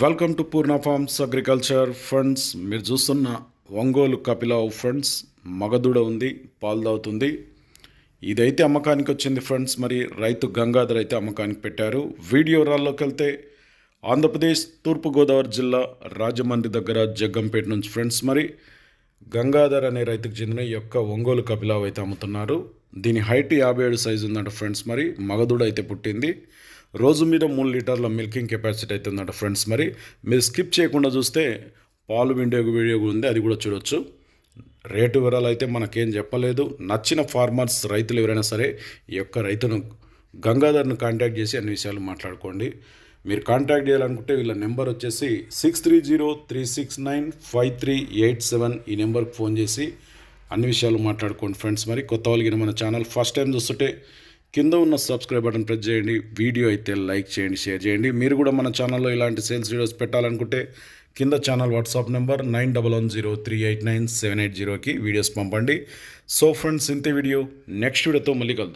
Welcome to Purna farms agriculture friends మీరు చూస్తున్న Ongole కపిలావ్ friends మగదుడ ఉంది పాల్దవుతుంది ఇదైతే అమ్మకానికి వచ్చింది ఫ్రెండ్స్ మరి రైతు గంగాధర్ అయితే అమ్మకానికి పెట్టారు. వీడియో రాల్లోకి వెళ్తే ఆంధ్రప్రదేశ్ తూర్పుగోదావరి జిల్లా రాజమండ్రి దగ్గర జగ్గంపేట నుంచి ఫ్రెండ్స్ మరి గంగాధర్ అనే రైతుకు చెందిన ఈ యొక్క ఒంగోలు కపిలావ్ అయితే అమ్ముతున్నారు. దీని హైట్ యాభై ఏడు సైజు ఉందంట ఫ్రెండ్స్ మరి మగదూడ అయితే పుట్టింది. రోజు మీద మూడు లీటర్ల మిల్కింగ్ కెపాసిటీ అయితే ఫ్రెండ్స్. మరి మీరు స్కిప్ చేయకుండా చూస్తే పాలు విండే వీడియో ఉంది అది కూడా చూడొచ్చు. రేటు వివరాలు అయితే మనకేం చెప్పలేదు. నచ్చిన ఫార్మర్స్ రైతులు ఎవరైనా సరే ఈ యొక్క రైతును గంగాధర్ను కాంటాక్ట్ చేసి అన్ని విషయాలు మాట్లాడుకోండి. మీరు కాంటాక్ట్ చేయాలనుకుంటే వీళ్ళ నెంబర్ వచ్చేసి six three zero three six nine five three eight seven ఈ నెంబర్కి ఫోన్ చేసి అన్ని విషయాలు మాట్లాడుకోండి ఫ్రెండ్స్. మరి కొత్త వాళ్ళకి మన ఛానల్ ఫస్ట్ టైం చూస్తుంటే కింద ఉన్న సబ్స్క్రైబ్ బటన్ ప్రెస్ చేయండి. వీడియో అయితే లైక్ చేయండి షేర్ చేయండి. మీరు కూడా మన ఛానల్లో ఇలాంటి సేల్స్ వీడియోస్ పెట్టాలనుకుంటే కింద channel WhatsApp number nine double one zero three eight nine seven eight జీరోకి వీడియోస్ పంపండి. సో ఫ్రెండ్స్ ఇంతే వీడియో. నెక్స్ట్ వీడియోతో మళ్ళీ కలుద్దాం.